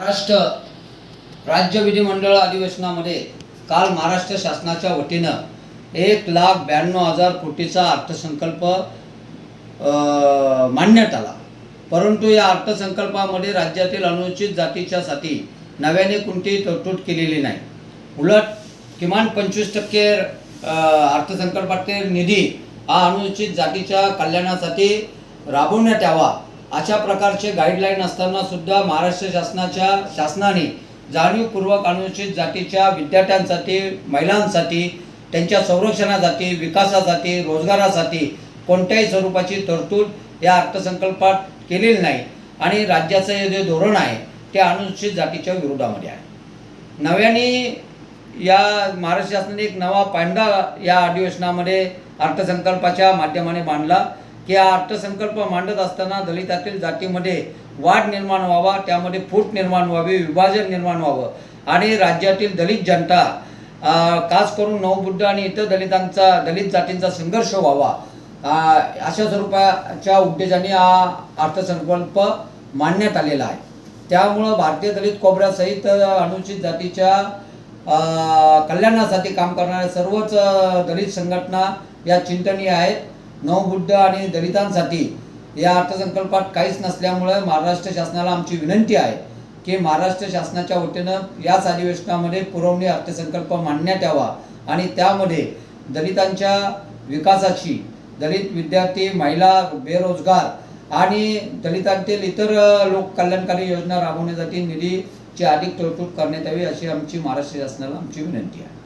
महाराष्ट्र राज्य विधिमंडळ अधिवेशनामध्ये काल महाराष्ट्र शासनाच्या वतीनं एक लाख ब्याण्णव हजार कोटीचा अर्थसंकल्प मांडण्यात आला. परंतु या अर्थसंकल्पामध्ये राज्यातील अनुसूचित जातीच्यासाठी नव्याने कोणतीही तरतूद केलेली नाही. उलट किमान पंचवीस टक्के अर्थसंकल्पातील निधी हा अनुसूचित जातीच्या कल्याणासाठी राबवण्यात यावा अशा प्रकारचे गाईडलाईन असताना सुद्धा महाराष्ट्र शासनाच्या शासनाने जाणीवपूर्वक अनुसूचित जातीच्या विद्यार्थ्यांसाठी महिलांसाठी त्यांच्या संरक्षणासाठी विकासासाठी रोजगारासाठी कोणत्याही स्वरूपाची तरतूद या अर्थसंकल्पात केलेली नाही. आणि राज्याचं हे जे धोरण आहे ते अनुसूचित जातीच्या विरोधामध्ये आहे. नव्याने या महाराष्ट्र शासनाने एक नवा पांडा या अधिवेशनामध्ये अर्थसंकल्पाच्या माध्यमाने मांडला की हा अर्थसंकल्प मांडत असताना दलितातील जातीमध्ये वाढ निर्माण व्हावा त्यामध्ये फूट निर्माण व्हावी विभाजन निर्माण व्हावं. आणि राज्यातील दलित जनता खास करून नवबुद्ध आणि इतर दलितांचा दलित जातींचा संघर्ष व्हावा. अशा स्वरूपाच्या उद्देशाने हा अर्थसंकल्प मांडण्यात आलेला आहे. त्यामुळं भारतीय दलित कोबऱ्यासहित अनुसूचित जातीच्या कल्याणासाठी काम करणाऱ्या सर्वच दलित संघटना या चिंतनीय आहेत. नवबुद्ध आणि दलितांसाठी या अर्थसंकल्पात काहीच नसल्यामुळे महाराष्ट्र शासनाला आमची विनंती आहे की महाराष्ट्र शासनाच्या वतीनं याच अधिवेशनामध्ये पुरवणी अर्थसंकल्प मांडण्यात यावा आणि त्यामध्ये दलितांच्या विकासाची दलित विद्यार्थी महिला बेरोजगार आणि दलितांतील इतर लोककल्याणकारी लोक कल्याणकारी योजना राबवण्यासाठी निधीची अधिक तरतूद करण्यात यावी अशी आमची महाराष्ट्र शासनाला आमची विनंती आहे.